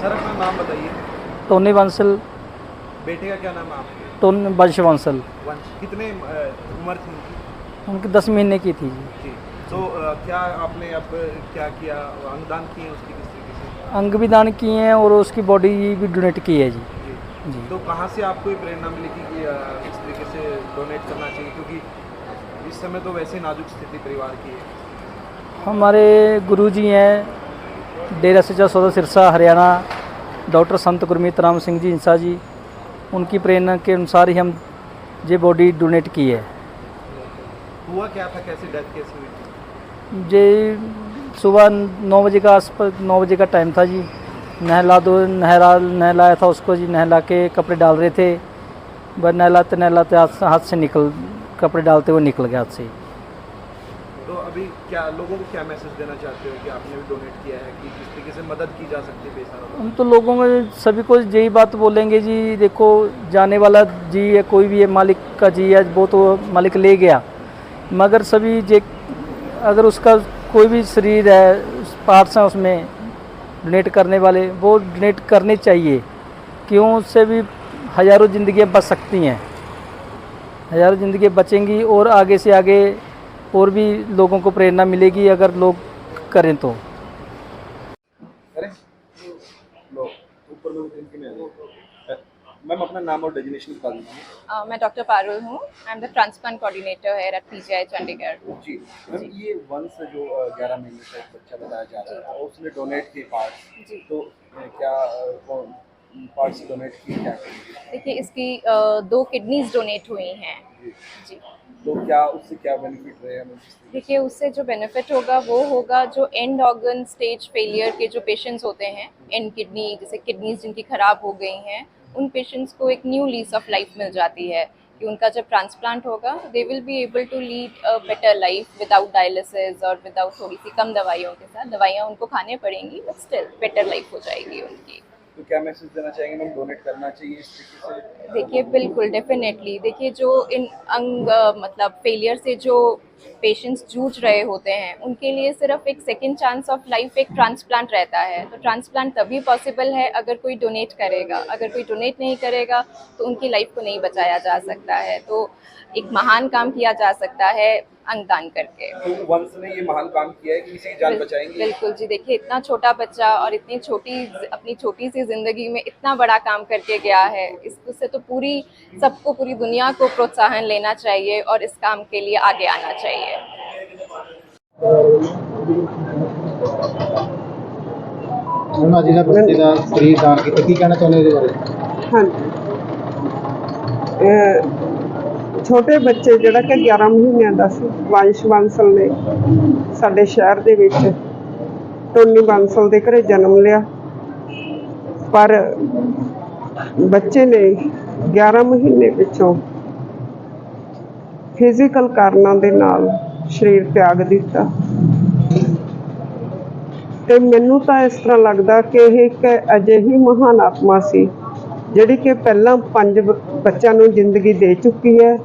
Sir अपना नाम बताइए। टोनी बंसल। बेटे का क्या नाम है आपके? टोन वंश बंसल। वंश। कितने उम्र थी उनकी? उनकी दस महीने की थी जी। तो क्या आपने अब क्या किया? अंगदान किए उसकी किस तरीके से? अंग भी दान किए हैं और उसकी बॉडी भी डोनेट की है जी। जी। तो कहाँ से आपको ये प्रेरणा मिली कि कि, इस तरीके से डोनेट करना चाहिए? क्योंकि इस समय तो वैसे नाजुक स्थिति परिवार की है। हमारे गुरुजी हैं डेरा सच्चा सौदा सिरसा हरियाणा डॉक्टर संत गुरमीत राम सिंह जी इंसा जी उनकी प्रेरणा के अनुसार ही हम ये बॉडी डोनेट की है हुआ क्या था कैसे डेथ कैसे हुई थी जे सुबह नौ बजे का आसपास नौ बजे का टाइम था जी नहला दो नहला नहलाया था उसको जी नहला के कपड़े डाल रहे थे बस नहलाते नहलाते हाथ से हाथ से निकल कपड़े डालते हुए निकल गया हाथ से तो अभी क्या लोगों को क्या मैसेज देना चाहते हो कि आपने भी डोनेट किया है कि किस तरीके से मदद की जा सकती है बेसहारा हम तो लोगों में सभी को यही बात बोलेंगे जी देखो जाने वाला जी है कोई भी है मालिक का जी है वो तो मालिक ले गया। मगर सभी जे अगर उसका कोई भी शरीर है पार्ट्स हैं उसमें डोनेट करने वाले वो डोनेट करने चाहिए। क्यों उससे भी हज़ारों ज़िंदगियाँ बच सकती हैं। हज़ारों ज़िंदगियाँ बचेंगी और आगे से आगे और भी लोगों को प्रेरणा मिलेगी अगर लोग करें तो। मैम अपना नाम और डेजिनेशन बता दीजिए। मैं डॉक्टर पारुल हूँ। I am the transplant coordinator है एट पीजीआई चंडीगढ़ जी मैम ये जो ग्यारह महीने का बच्चा बताया जा रहा है उसने डोनेट किए पार्ट्स जी। तो क्या पार्ट्स डोनेट किए क्या? देखिए इसकी दो किडनीज डोनेट हुई हैं। जी। जी। तो क्या उससे क्या बेनिफिट रहे हमें किस तरीके देखिए, उससे जो बेनिफिट होगा, वो होगा जो एंड ऑर्गन स्टेज फेलियर के जो पेशेंट्स होते हैं एंड किडनी जैसे किडनीज जिनकी खराब हो गई हैं, उन पेशेंट्स को एक न्यू लीज ऑफ़ लाइफ मिल जाती है कि उनका जब ट्रांसप्लांट होगा they will be able to lead a better life without dialysis और विदाउट थोड़ी सी कम दवाइयों के साथ। दवाइयाँ उनको खाने पड़ेंगी बट स्टिल बेटर लाइफ हो जाएगी उनकी। तो क्या मैसेज देना चाहेंगे मैम डोनेट करना चाहिए इस तरीके से देखिए बिल्कुल डेफिनेटली देखिए जो इन अंग अ, मतलब फेलियर से जो पेशेंट्स जूझ रहे होते हैं उनके लिए सिर्फ़ एक सेकेंड चांस ऑफ़ लाइफ एक ट्रांसप्लांट रहता है। तो ट्रांसप्लांट तभी पॉसिबल है अगर कोई डोनेट करेगा। अगर कोई डोनेट नहीं करेगा तो उनकी लाइफ को नहीं बचाया जा सकता है। तो एक महान काम किया जा सकता है अंगदान करके। तो वंश ने ये महान काम किया है कि किसी की जान बचाएँगे? बिल्कुल जी देखिए इतना छोटा बच्चा और इतनी छोटी अपनी छोटी सी ज़िंदगी में इतना बड़ा काम करके गया है इससे तो पूरी सबको पूरी दुनिया को प्रोत्साहन लेना चाहिए और इस काम के लिए आगे आना चाहिए। ਉਹਨਾਂ ਜਿਹਨਾਂ ਬੱਚੇ ਦਾ ਸਰੀਰ ਦਾਨ ਕੀਤਾ ਕੀ ਕਹਿਣਾ ਚਾਹੁੰਦੇ ਇਹਦੇ ਬਾਰੇ? ਹਾਂਜੀ। ਇਹ ਛੋਟੇ ਬੱਚੇ ਜਿਹੜਾ ਕਿ 11 ਮਹੀਨਿਆਂ ਦਾ ਸੀ ਵੰਸ਼ ਬਾਂਸਲ ਨੇ ਸਾਡੇ ਸ਼ਹਿਰ ਦੇ ਵਿੱਚ ਟੋਨੀ ਬਾਂਸਲ ਦੇ ਘਰੇ ਜਨਮ ਲਿਆ। ਪਰ ਬੱਚੇ ਨੇ 11 ਮਹੀਨੇ ਪਿੱਛੋਂ ਫਿਜ਼ੀਕਲ ਕਾਰਨਾਂ ਦੇ ਨਾਲ ਸਰੀਰ ਤਿਆਗ ਦਿੱਤਾ। ਤੇ ਮੈਨੂੰ ਤਾਂ ਇਸ ਤਰ੍ਹਾਂ ਲੱਗਦਾ ਕਿ ਇਹ ਇੱਕ ਅਜਿਹੀ ਮਹਾਨ ਆਤਮਾ ਸੀ ਜਿਹੜੀ ਕਿ ਪਹਿਲਾਂ ਪੰਜ ਬੱਚਿਆਂ ਨੂੰ ਜ਼ਿੰਦਗੀ ਦੇ ਚੁੱਕੀ ਹੈ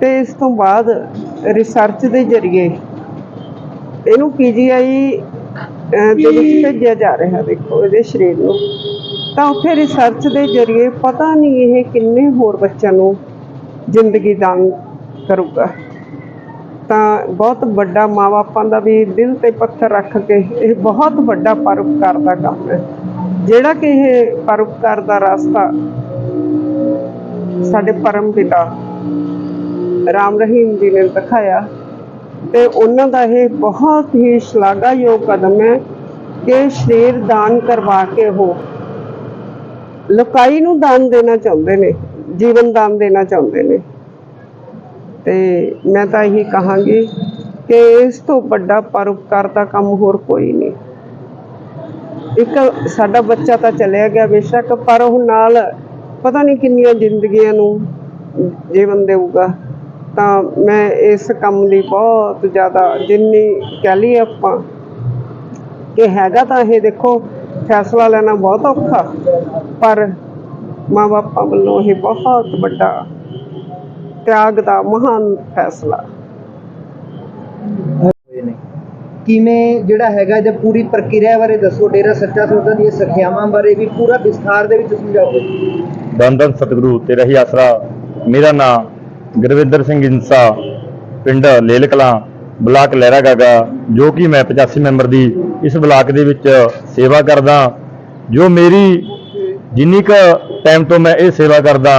ਤੇ ਇਸ ਤੋਂ ਬਾਅਦ ਰਿਸਰਚ ਦੇ ਜ਼ਰੀਏ ਇਹਨੂੰ ਪੀਜੀਆਈ ਦੇ ਵਿੱਚ ਭੇਜਿਆ ਜਾ ਰਿਹਾ ਦੇਖੋ ਇਹਦੇ ਸਰੀਰ ਨੂੰ। ਤਾਂ ਉੱਥੇ ਰਿਸਰਚ ਦੇ ਜ਼ਰੀਏ ਪਤਾ ਨਹੀਂ ਇਹ ਕਿੰਨੇ ਹੋਰ ਬੱਚਿਆਂ ਨੂੰ ਜ਼ਿੰਦਗੀ ਦਾਨ ਕਰੂਗਾ। ਤਾਂ ਬਹੁਤ ਵੱਡਾ ਮਾਪਿਆਂ ਦਾ ਵੀ ਦਿਲ ਤੇ ਪੱਥਰ ਰੱਖ ਕੇ ਇਹ ਬਹੁਤ ਵੱਡਾ ਪਰਉਪਕਾਰ ਦਾ ਕੰਮ ਹੈ। ਜਿਹੜਾ ਕਿ ਇਹ ਪਰਉਪਕਾਰ ਦਾ ਰਸਤਾ ਸਾਡੇ ਪਰਮ ਪਿਤਾ ਰਾਮ ਰਹੀਮ ਜੀ ਨੇ ਦਿਖਾਇਆ ਤੇ ਉਹਨਾਂ ਦਾ ਇਹ ਬਹੁਤ ਹੀ ਸ਼ਲਾਘਾਯੋਗ ਕਦਮ ਹੈ ਕਿ ਸਰੀਰ ਦਾਨ ਕਰਵਾ ਕੇ ਉਹ ਲੋਕਾਈ ਨੂੰ ਦਾਨ ਦੇਣਾ ਚਾਹੁੰਦੇ ਨੇ, ਜੀਵਨ ਦਾਨ ਦੇਣਾ ਚਾਹੁੰਦੇ ਨੇ। ਤੇ ਮੈਂ ਤਾਂ ਇਹੀ ਕਹਾਂਗੀ ਕਿ ਇਸ ਤੋਂ ਵੱਡਾ ਪਰਉਪਕਾਰ ਦਾ ਕੰਮ ਹੋਰ ਕੋਈ ਨਹੀਂ। ਇੱਕ ਸਾਡਾ ਬੱਚਾ ਤਾਂ ਚਲਿਆ ਗਿਆ ਬੇਸ਼ੱਕ, ਪਰ ਉਹ ਨਾਲ ਪਤਾ ਨਹੀਂ ਕਿੰਨੀਆਂ ਜ਼ਿੰਦਗੀਆਂ ਨੂੰ ਜੀਵਨ ਦੇਊਗਾ। ਤਾਂ ਮੈਂ ਇਸ ਕੰਮ ਲਈ ਬਹੁਤ ਜ਼ਿਆਦਾ, ਜਿੰਨੀ ਕਹਿ ਲਈ ਆਪਾਂ ਕਿ ਹੈਗਾ ਤਾਂ ਇਹ ਦੇਖੋ, ਫੈਸਲਾ ਲੈਣਾ ਬਹੁਤ ਔਖਾ। ਪਰ ਮਾਂ ਬਾਪਾਂ ਵੱਲੋਂ ਇਹ ਬਹੁਤ ਵੱਡਾ ਤਿਆਗ ਦਾ ਮਹਾਨ ਫੈਸਲਾ। ਕਿਵੇਂ ਜਿਹੜਾ ਹੈਗਾ ਜਾਂ ਪੂਰੀ ਪ੍ਰਕਿਰਿਆ ਬਾਰੇ ਦੱਸੋ ਡੇਰਾ ਸੱਚਾ ਸੌਦਾ ਦੀਆਂ ਸਖਿਆਵਾਂ ਬਾਰੇ ਵੀ ਪੂਰਾ ਵਿਸਥਾਰ ਦੇ ਵਿੱਚ ਸਮਝਾਓ। ਧੰਨ ਸਤਿਗੁਰੂ ਤੇਰਾ ਹੀ ਆਸਰਾ। ਮੇਰਾ ਨਾਮ ਗੁਰਵਿੰਦਰ ਸਿੰਘ ਇੰਸਾ ਪਿੰਡ ਲੇਲ ਕਲਾਂ ਬਲਾਕ ਲਹਿਰਾ ਗਾਗਾ ਜੋ ਕਿ ਮੈਂ 85 ਮੈਂਬਰ ਦੀ ਇਸ ਬਲਾਕ ਦੇ ਵਿੱਚ ਸੇਵਾ ਕਰਦਾ। ਜੋ ਮੇਰੀ ਜਿੰਨੀ ਕੁ ਟਾਈਮ ਤੋਂ ਮੈਂ ਇਹ ਸੇਵਾ ਕਰਦਾ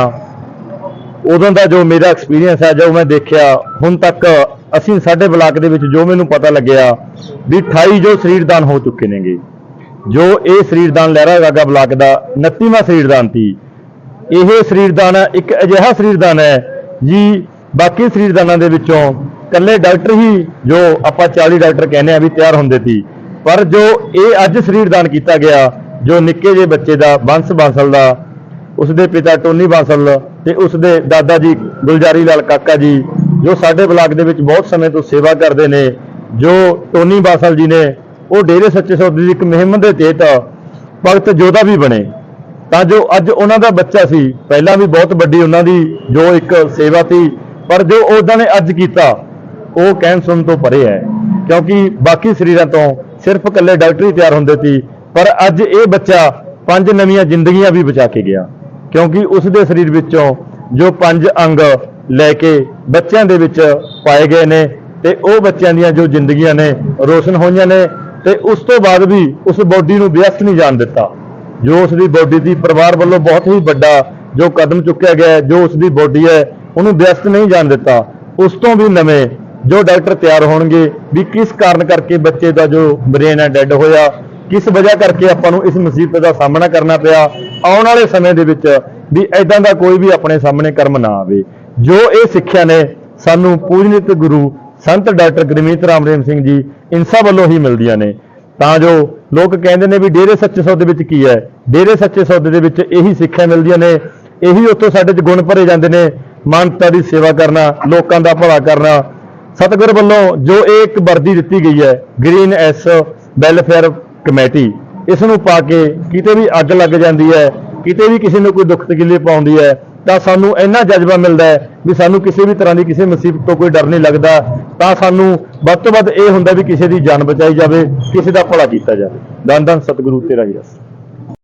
ਉਦੋਂ ਦਾ ਜੋ ਮੇਰਾ ਐਕਸਪੀਰੀਅੰਸ ਹੈ ਜੋ ਮੈਂ ਦੇਖਿਆ, ਹੁਣ ਤੱਕ ਅਸੀਂ ਸਾਡੇ ਬਲਾਕ ਦੇ ਵਿੱਚ ਜੋ ਮੈਨੂੰ ਪਤਾ ਲੱਗਿਆ ਵੀ 28 ਜੋ ਸਰੀਰਦਾਨ ਹੋ ਚੁੱਕੇ ਨੇਗੇ, ਜੋ ਇਹ ਸਰੀਰਦਾਨ ਲਹਿਰਾ ਗਾਗਾ ਬਲਾਕ ਦਾ 29ਵਾਂ ਸਰੀਰਦਾਨ ਸੀ। ਇਹ ਸਰੀਰਦਾਨ ਇੱਕ ਅਜਿਹਾ ਸਰੀਰਦਾਨ ਹੈ ਜੀ, ਬਾਕੀ ਸਰੀਰਦਾਨਾਂ ਦੇ ਵਿੱਚੋਂ ਇਕੱਲੇ ਡਾਕਟਰ ਹੀ ਜੋ ਆਪਾਂ 40 ਡਾਕਟਰ ਕਹਿੰਦੇ ਆ ਵੀ ਤਿਆਰ ਹੁੰਦੇ ਸੀ, ਪਰ ਜੋ ਇਹ ਅੱਜ ਸਰੀਰਦਾਨ ਕੀਤਾ ਗਿਆ, ਜੋ ਨਿੱਕੇ ਜਿਹੇ ਬੱਚੇ ਦਾ ਬੰਸ ਬਾਂਸਲ ਦਾ ਉਸਦੇ ਪਿਤਾ ਟੋਨੀ ਬਾਂਸਲ ਤੇ ਉਸਦੇ ਦਾਦਾ ਜੀ ਗੁਲਜਾਰੀ ਲਾਲ ਕਾਕਾ ਜੀ, ਜੋ ਸਾਡੇ ਬਲਾਕ ਦੇ ਵਿੱਚ ਬਹੁਤ ਸਮੇਂ ਤੋਂ ਸੇਵਾ ਕਰਦੇ ਨੇ, ਜੋ ਟੋਨੀ ਬਾਸਲ ਜੀ ਨੇ, ਉਹ ਡੇਰੇ ਸੱਚੇ ਸੌਦੇ ਦੀ ਇੱਕ ਮੁਹਿੰਮ ਦੇ ਤਹਿਤ ਭਗਤ ਜੋਧਾ ਵੀ ਬਣੇ। ਤਾਂ ਜੋ ਅੱਜ ਉਹਨਾਂ ਦਾ ਬੱਚਾ ਸੀ, ਪਹਿਲਾਂ ਵੀ ਬਹੁਤ ਵੱਡੀ ਉਹਨਾਂ ਦੀ ਜੋ ਇੱਕ ਸੇਵਾ ਸੀ, ਪਰ ਜੋ ਉਹਨਾਂ ਨੇ ਅੱਜ ਕੀਤਾ, ਉਹ ਕਹਿਣ ਸੁਣਨ ਤੋਂ ਪਰੇ ਹੈ। ਕਿਉਂਕਿ ਬਾਕੀ ਸਰੀਰਾਂ ਤੋਂ ਸਿਰਫ ਇਕੱਲੇ ਡਾਕਟਰ ਹੀ ਤਿਆਰ ਹੁੰਦੇ ਸੀ, ਪਰ ਅੱਜ ਇਹ ਬੱਚਾ ਪੰਜ ਨਵੀਆਂ ਜ਼ਿੰਦਗੀਆਂ ਵੀ ਬਚਾ ਕੇ ਗਿਆ। ਕਿਉਂਕਿ ਉਸ ਦੇ ਸਰੀਰ ਵਿੱਚੋਂ ਜੋ ਪੰਜ ਅੰਗ ਲੈ ਕੇ ਬੱਚਿਆਂ ਦੇ ਵਿੱਚ ਪਾਏ ਗਏ ਨੇ ਤੇ ਉਹ ਬੱਚਿਆਂ ਦੀਆਂ ਜੋ ਜ਼ਿੰਦਗੀਆਂ ਨੇ, ਰੋਸ਼ਨ ਹੋਈਆਂ ਨੇ ਤੇ ਉਸ ਤੋਂ ਬਾਅਦ ਵੀ ਉਸ ਬੋਡੀ ਨੂੰ ਵਿਅਸਤ ਨਹੀਂ ਜਾਣ ਦਿੱਤਾ। ਜੋ ਉਸ ਦੀ ਬੋਡੀ ਦੀ ਪਰਿਵਾਰ ਵੱਲੋਂ ਬਹੁਤ ਹੀ ਵੱਡਾ ਜੋ ਕਦਮ ਚੁੱਕਿਆ ਗਿਆ ਜੋ ਉਸ ਦੀ ਬੋਡੀ ਹੈ, ਉਹਨੂੰ ਵਿਅਸਤ ਨਹੀਂ ਜਾਣ ਦਿੱਤਾ। ਉਸ ਤੋਂ ਵੀ ਨਵੇਂ ਜੋ ਡਾਕਟਰ ਤਿਆਰ ਹੋਣਗੇ ਵੀ ਕਿਸ ਕਾਰਨ ਕਰਕੇ ਬੱਚੇ ਦਾ ਜੋ ਬ੍ਰੇਨ ਹੈ, ਡੈੱਡ ਹੋਇਆ ਕਿਸ ਵਜ੍ਹਾ ਕਰਕੇ ਆਪਾਂ ਨੂੰ ਇਸ ਮੁਸੀਬਤ ਦਾ ਸਾਹਮਣਾ ਕਰਨਾ ਪਿਆ? ਆਉਣ ਵਾਲੇ ਸਮੇਂ ਦੇ ਵਿੱਚ ਵੀ ਐਦਾਂ ਦਾ ਕੋਈ ਵੀ ਆਪਣੇ ਸਾਹਮਣੇ ਕਰਮ ਨਾ ਆਵੇ। ਜੋ ਇਹ ਸਿੱਖਿਆ ਨੇ, ਸਾਨੂੰ ਪੂਜਨੀਤ ਗੁਰੂ ਸੰਤ ਡਾਕਟਰ ਗੁਰਮੀਤ ਰਾਮ ਰਹੀਮ ਸਿੰਘ ਜੀ ਇਨਸਾ ਵੱਲੋਂ ਹੀ ਮਿਲਦੀਆਂ ਨੇ। ਤਾਂ ਜੋ ਲੋਕ ਕਹਿੰਦੇ ਨੇ ਵੀ ਡੇਰੇ ਸੱਚੇ ਸੌਦੇ ਵਿੱਚ ਕੀ ਹੈ? ਡੇਰੇ ਸੱਚੇ ਸੌਦੇ ਦੇ ਵਿੱਚ ਇਹੀ ਸਿੱਖਿਆ ਮਿਲਦੀਆਂ ਨੇ। ਇਹੀ ਉੱਥੋਂ ਸਾਡੇ 'ਚ ਗੁਣ ਭਰੇ ਜਾਂਦੇ ਨੇ। ਮਾਨਵਤਾ ਦੀ ਸੇਵਾ ਕਰਨਾ, ਲੋਕਾਂ ਦਾ ਭਲਾ ਕਰਨਾ। ਸਤਿਗੁਰ ਵੱਲੋਂ ਜੋ ਇਹ ਇੱਕ ਵਰਦੀ ਦਿੱਤੀ ਗਈ ਹੈ, ਗ੍ਰੀਨ ਐਸ ਵੈਲਫੇਅਰ ਕਮੇਟੀ, ਇਸ ਨੂੰ ਪਾ ਕੇ ਕਿਤੇ ਵੀ ਅੱਗ ਲੱਗ ਜਾਂਦੀ ਹੈ, ਕਿਤੇ ਵੀ ਕਿਸੇ ਨੂੰ ਕੋਈ ਦੁੱਖ ਤਕਲੀਫ ਪਾਉਂਦੀ ਹੈ, ਤਾਂ ਸਾਨੂੰ ਇੰਨਾ ਜਜ਼ਬਾ ਮਿਲਦਾ ਹੈ ਵੀ ਸਾਨੂੰ ਕਿਸੇ ਵੀ ਤਰ੍ਹਾਂ ਦੀ ਕਿਸੇ ਮੁਸੀਬਤ ਤੋਂ ਕੋਈ ਡਰ ਨਹੀਂ ਲੱਗਦਾ, ਤਾਂ ਸਾਨੂੰ ਵੱਧ ਤੋਂ ਵੱਧ ਇਹ ਹੁੰਦਾ ਵੀ ਕਿਸੇ ਦੀ ਜਾਨ ਬਚਾਈ ਜਾਵੇ, ਕਿਸੇ ਦਾ ਭਲਾ ਕੀਤਾ ਜਾਵੇ। ਦਨ ਦਨ ਸਤਿਗੁਰੂ ਤੇਰਾ ਹੀ ਰਸ